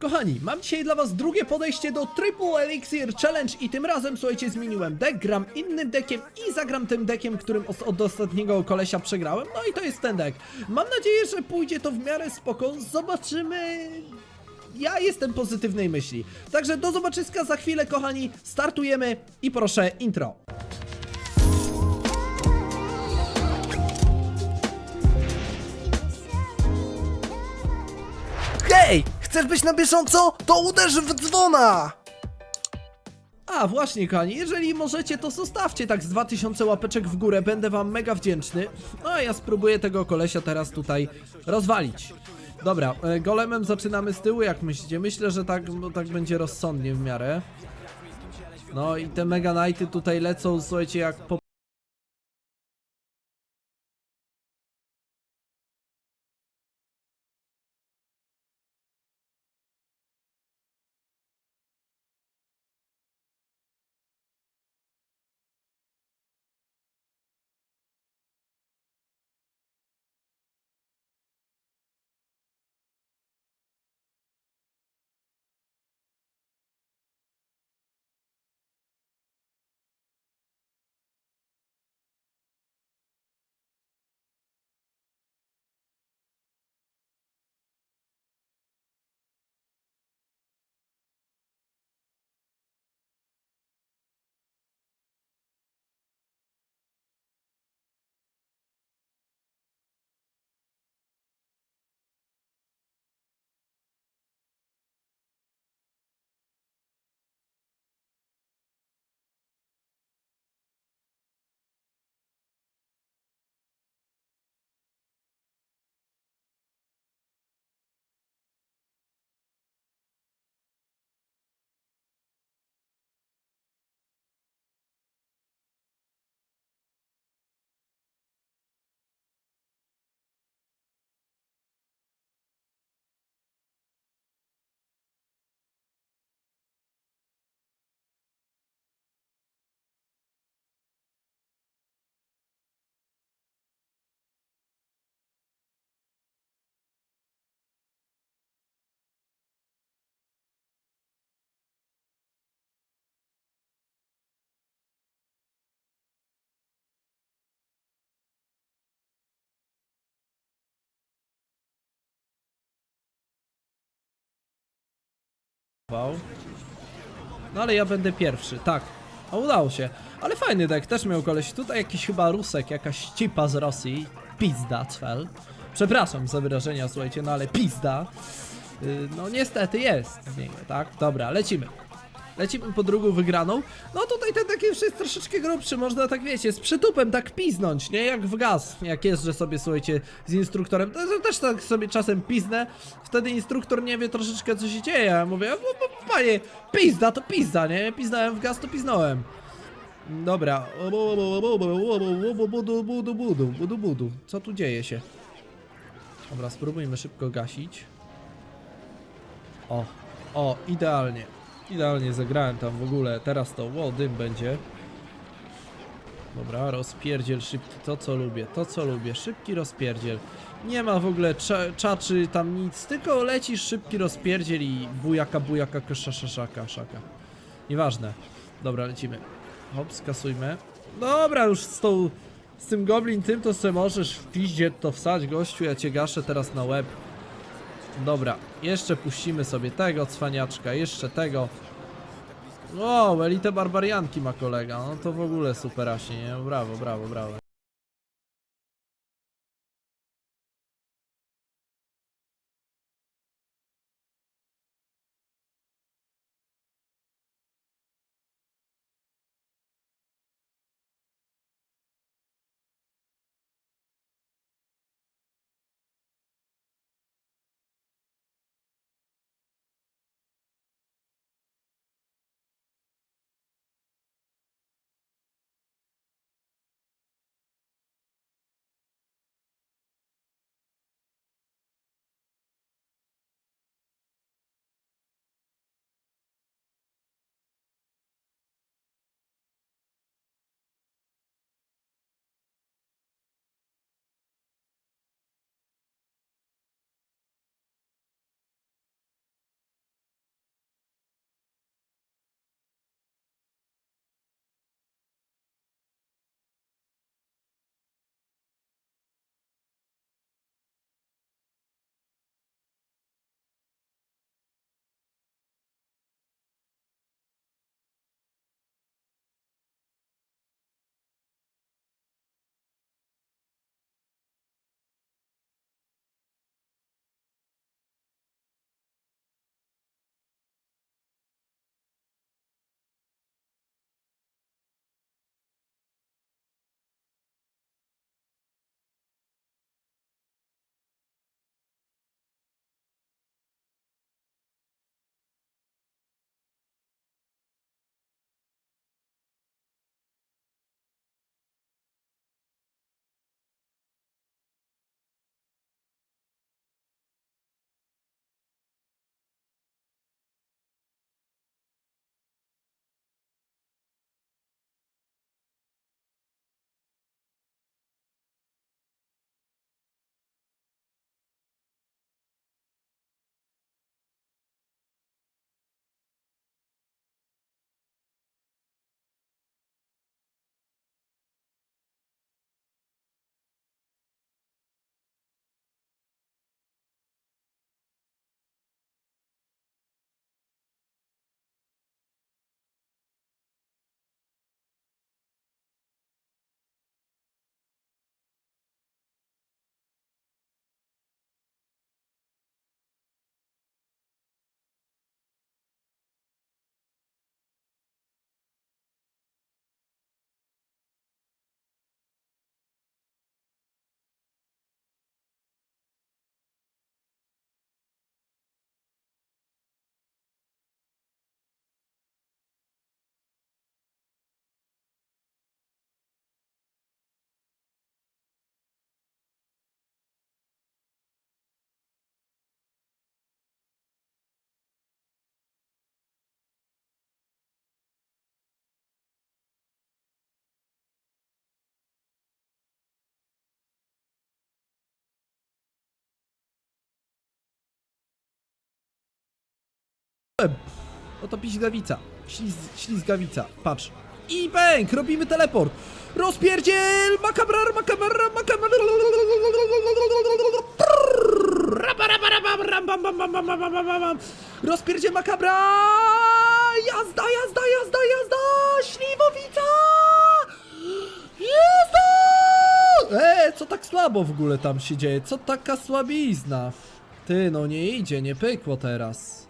Kochani, mam dzisiaj dla was drugie podejście do Triple Elixir Challenge i tym razem, słuchajcie, zmieniłem deck, gram innym deckiem i zagram tym deckiem, którym od ostatniego kolesia przegrałem, no i to jest ten deck. Mam nadzieję, że pójdzie to w miarę spoko, zobaczymy... Ja jestem pozytywnej myśli. Także do zobaczyska za chwilę, kochani, startujemy i proszę intro. Hej! Chcesz być na bieżąco? To uderz w dzwona! A właśnie, kochani, jeżeli możecie, to zostawcie tak z 2000 łapeczek w górę, będę wam mega wdzięczny. No a ja spróbuję tego kolesia teraz tutaj rozwalić. Dobra, e, golemem zaczynamy z tyłu, jak myślicie? Myślę, że tak, tak będzie rozsądnie w miarę. No i te Mega Knighty tutaj lecą, słuchajcie, jak po... No ale ja będę pierwszy, tak. A udało się. Ale fajny deck, też miał koleś. Tutaj jakiś chyba Rusek, jakaś cipa z Rosji. Pizda, cfel. Przepraszam za wyrażenia, słuchajcie, no ale pizda. Yy, no niestety jest z niego, tak? Dobra, lecimy. Lecimy po drugą wygraną. No tutaj ten taki już jest troszeczkę grubszy, można tak wiecie, z przytupem tak piznąć, nie? Jak w gaz, jak jeżdżę sobie, słuchajcie, z instruktorem. To, to też tak sobie czasem piznę, wtedy instruktor nie wie troszeczkę co się dzieje. Ja mówię, "No, no, panie, pizda to pizda, nie? Piznałem w gaz, to piznąłem. Dobra. Budu, budu, budu, budu, budu. Co tu dzieje się? Dobra, spróbujmy szybko gasić. O, o, idealnie. Idealnie zagrałem tam w ogóle. Teraz to, wow, dym będzie. Dobra, rozpierdziel szybki, to co lubię, to co lubię, szybki rozpierdziel. Nie ma w ogóle cza, czaczy tam nic, tylko lecisz szybki rozpierdziel i bujaka, bujaka, kaszaszaszaka, szaka. Nieważne. Dobra, lecimy. Hop, skasujmy. Dobra, już z tą, z tym goblin tym to se możesz w piździe to wsać, gościu, ja cię gaszę teraz na łeb. Dobra, jeszcze puścimy sobie tego cwaniaczka, jeszcze tego. O, elite barbarianki ma kolega, no to w ogóle superaśnie, nie? Brawo, brawo, brawo. Oto piśgawica. Śliz, ślizgawica. Patrz. I bęk! Robimy teleport! Rozpierdziel! Makabrar, makabrar, makabrar! Rozpierdziel makabra! Jazda, jazda, jazda, jazda! Śliwowica! Jazda! E, co tak słabo w ogóle tam się dzieje? Co taka słabizna? Ty, no nie idzie, nie pykło teraz.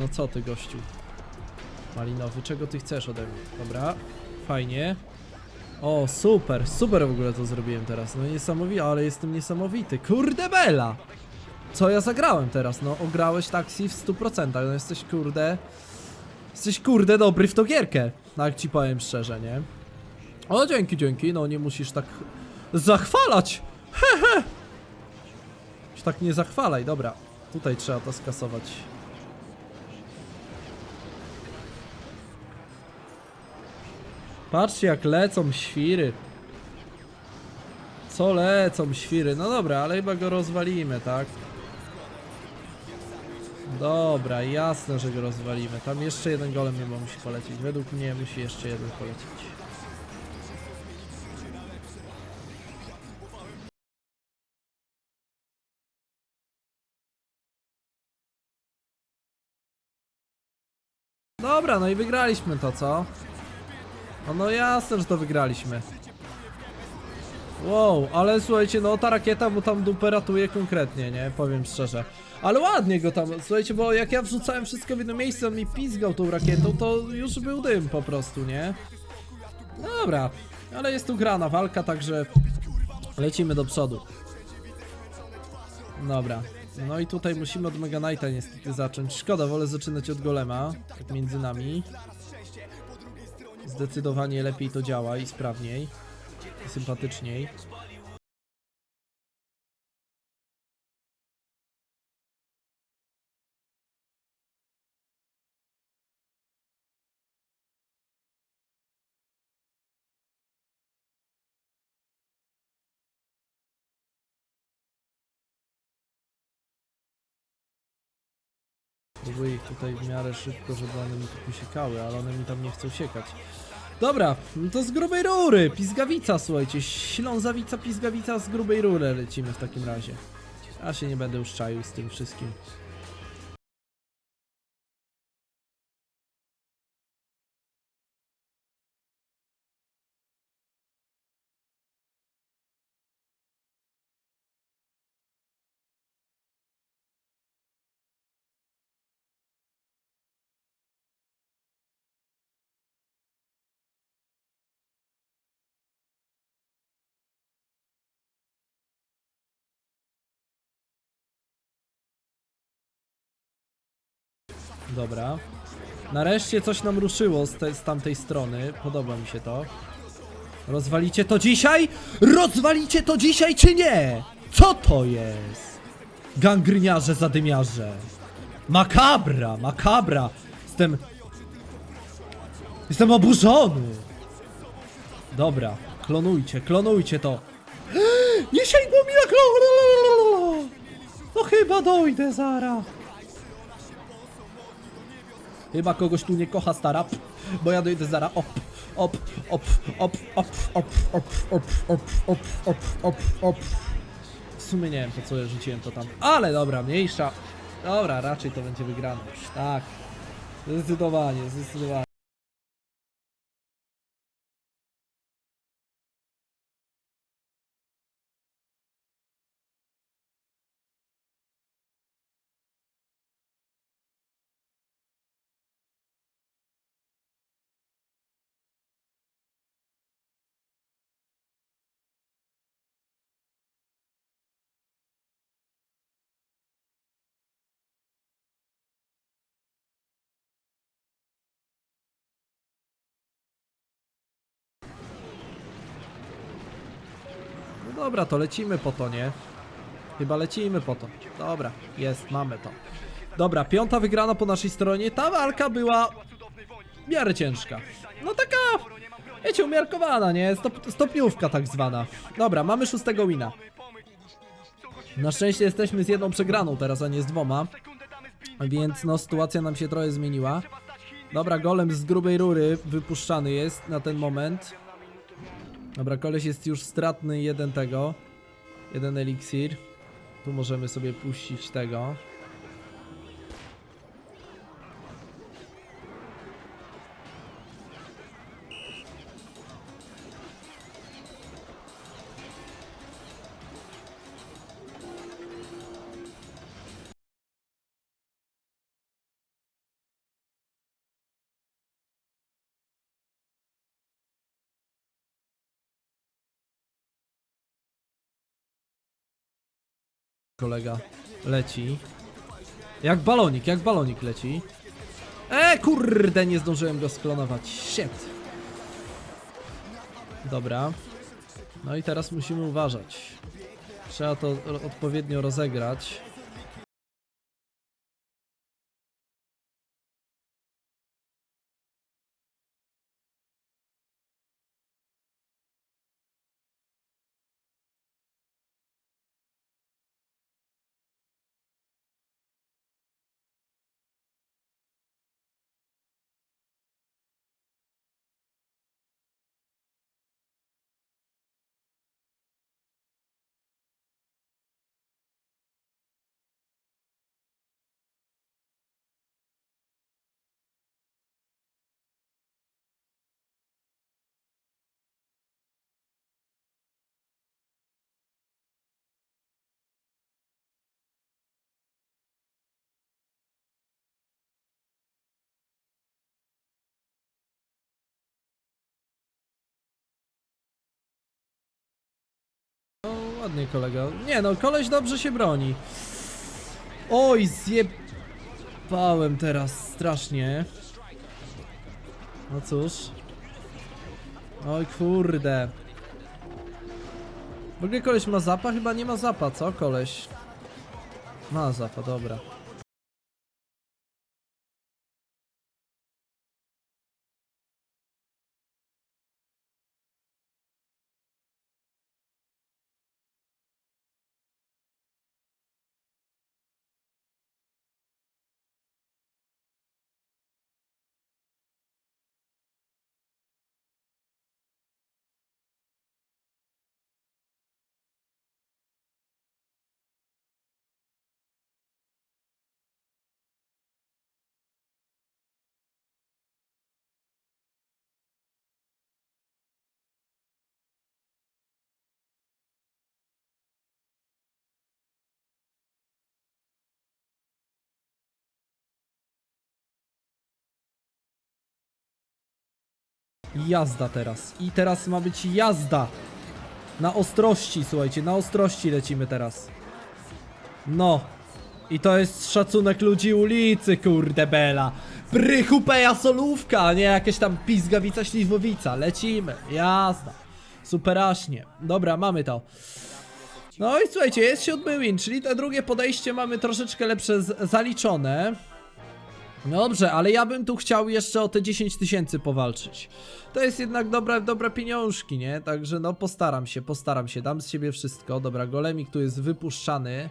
No co ty, gościu? Malinowy, czego ty chcesz ode mnie? Dobra, fajnie. O, super, super w ogóle to zrobiłem teraz. No niesamowite, ale jestem niesamowity. Kurde bela! Co ja zagrałem teraz? No, ograłeś taksi w 100%. No jesteś kurde... Jesteś kurde dobry w tą gierkę. Tak ci powiem szczerze, nie? O, dzięki, dzięki. No nie musisz tak zachwalać Się tak nie zachwalaj, dobra. Tutaj trzeba to skasować. Patrzcie jak lecą świry. Co lecą świry? No dobra, ale chyba go rozwalimy, tak? Dobra, jasne, że go rozwalimy. Tam jeszcze jeden golem chyba musi polecieć. Według mnie musi jeszcze jeden polecieć. Dobra, no i wygraliśmy to, co? No, no jasne, że to wygraliśmy. Wow, ale słuchajcie, no ta rakieta mu tam dupę ratuje konkretnie, nie? Powiem szczerze. Ale ładnie go tam, słuchajcie, bo jak ja wrzucałem wszystko w jedno miejsce, on mi pizgał tą rakietą, to już był dym po prostu, nie? Dobra, ale jest tu grana walka, także lecimy do przodu. Dobra. No i tutaj musimy od Mega Knighta niestety zacząć. Szkoda, wolę zaczynać od Golema, tak między nami. Zdecydowanie lepiej to działa i sprawniej. I sympatyczniej. Próbuję ich tutaj w miarę szybko, żeby one mi tu posiekały, ale one mi tam nie chcą siekać. Dobra, no to z grubej rury, pizgawica, słuchajcie, ślązawica, pizgawica z grubej rury lecimy w takim razie. Ja się nie będę już czaił z tym wszystkim. Dobra. Nareszcie coś nam ruszyło z, te, z tamtej strony. Podoba mi się to. Rozwalicie to dzisiaj? Rozwalicie to dzisiaj czy nie? Co to jest? Gangryniarze, zadymiarze. Makabra, makabra. Jestem... Jestem oburzony. Dobra, klonujcie, klonujcie to. Nie sięgło mi na klon! No chyba dojdę zara. Chyba kogoś tu nie kocha stara, bo ja dojdę zara. Op, op, op, op, op, op, op, op, op, op, op, op, op. W sumie nie wiem po co ja rzuciłem to tam, ale dobra, mniejsza. Dobra, raczej to będzie wygrane tak. Zdecydowanie, zdecydowanie. Dobra, to lecimy po to, nie? Chyba lecimy po to. Dobra, jest, mamy to. Dobra, piąta wygrana po naszej stronie. Ta walka była w miarę ciężka. No taka, wiecie, umiarkowana, nie? Stop, stopniówka tak zwana. Dobra, mamy szóstego wina. Na szczęście jesteśmy z jedną przegraną teraz, a nie z dwoma. Więc no, sytuacja nam się trochę zmieniła. Dobra, golem z grubej rury wypuszczany jest na ten moment. Dobra, koleś jest już stratny jeden tego. Jeden eliksir. Tu możemy sobie puścić tego. Kolega leci. Jak balonik, jak balonik leci. E, kurde, nie zdążyłem go sklonować. Shit. Dobra. No i teraz musimy uważać. Trzeba to odpowiednio rozegrać. Ładnie kolega. Nie no, koleś dobrze się broni. Oj, zjebałem teraz strasznie. No cóż. Oj kurde. W ogóle koleś ma zapa? Chyba nie ma zapa, co koleś? Ma zapa, dobra. Jazda teraz. I teraz ma być jazda. Na ostrości, słuchajcie, na ostrości lecimy teraz. No. I to jest szacunek ludzi ulicy, kurde bela. Prychupeja solówka, nie jakieś tam pizgawica śliwowica. Lecimy, jazda. Superaśnie. Dobra, mamy to. No i słuchajcie, jest siódmy win, czyli te drugie podejście mamy troszeczkę lepsze zaliczone. Dobrze, ale ja bym tu chciał jeszcze o te 10 tysięcy powalczyć. To jest jednak dobre, dobre pieniążki, nie? Także no postaram się, postaram się, dam z siebie wszystko. Dobra, golemik tu jest wypuszczany.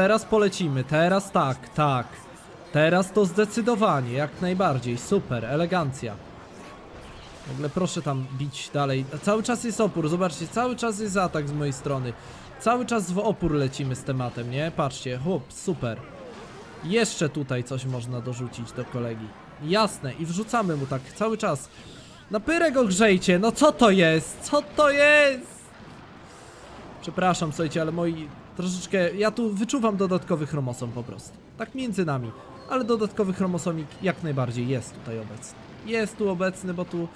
Teraz polecimy, teraz tak, tak. Teraz to zdecydowanie, jak najbardziej, super, elegancja. W ogóle proszę tam bić dalej. Cały czas jest opór, zobaczcie, cały czas jest atak z mojej strony. Cały czas w opór lecimy z tematem, nie? Patrzcie, chłop, super. Jeszcze tutaj coś można dorzucić do kolegi. Jasne, i wrzucamy mu tak cały czas. Na pyrę grzejcie, no co to jest? Co to jest? Przepraszam, słuchajcie, ale moi troszeczkę. Ja tu wyczuwam dodatkowy chromosom po prostu. Tak między nami. Ale dodatkowy chromosomik jak najbardziej jest tutaj obecny. Jest tu obecny, bo tu.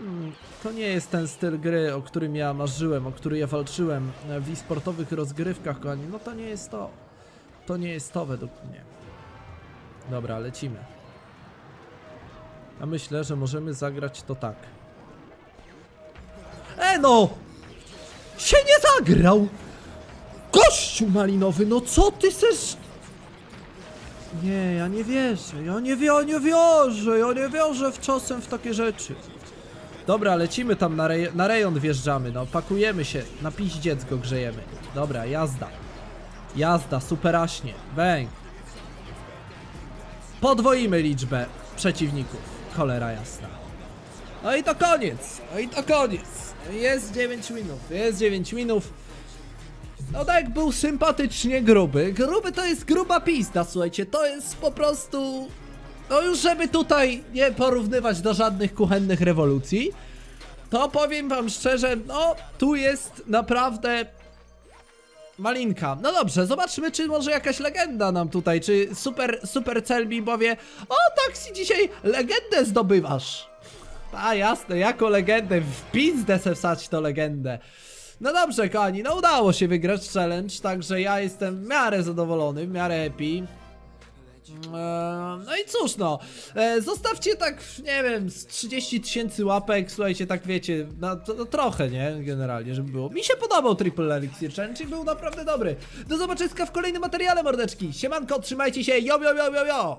Mm, To nie jest ten styl gry, o którym ja marzyłem, o który ja walczyłem e, w e-sportowych rozgrywkach, kochani. No to nie jest to. To nie jest to według mnie. Dobra, lecimy. Ja myślę, że możemy zagrać to tak. E no! się nie zagrał! Gościu malinowy, no co ty chcesz? Nie, ja nie wierzę, ja nie, wie, nie wierzę, ja nie wierzę w czasem w takie rzeczy. Dobra, lecimy tam na, rej na rejon wjeżdżamy, no pakujemy się, na piździec go grzejemy. Dobra, jazda. Jazda, superaśnie, bang. Podwoimy liczbę przeciwników, cholera jasna. No i to koniec, no i to koniec. Jest 9 winów, jest 9 winów. No tak, był sympatycznie gruby. Gruby to jest gruba pizda, słuchajcie, to jest po prostu... No już żeby tutaj nie porównywać do żadnych kuchennych rewolucji, to powiem wam szczerze, no tu jest naprawdę Malinka. No dobrze, zobaczmy, czy może jakaś legenda nam tutaj, czy super, super Celbi powie O, taksi, dzisiaj legendę zdobywasz. A jasne, jako legendę, w pizdę se to legendę. No dobrze, kochani, no udało się wygrać challenge, także ja jestem w miarę zadowolony, w miarę happy. Eee, No i cóż no, e, zostawcie tak, nie wiem, z 30 tysięcy łapek, słuchajcie, tak wiecie, no, to, trochę, nie, generalnie, żeby było. Mi się podobał Triple Elixir Challenge i był naprawdę dobry. Do zobaczenia w kolejnym materiale, mordeczki. Siemanko, trzymajcie się, jo, jo, jo, jo, jo!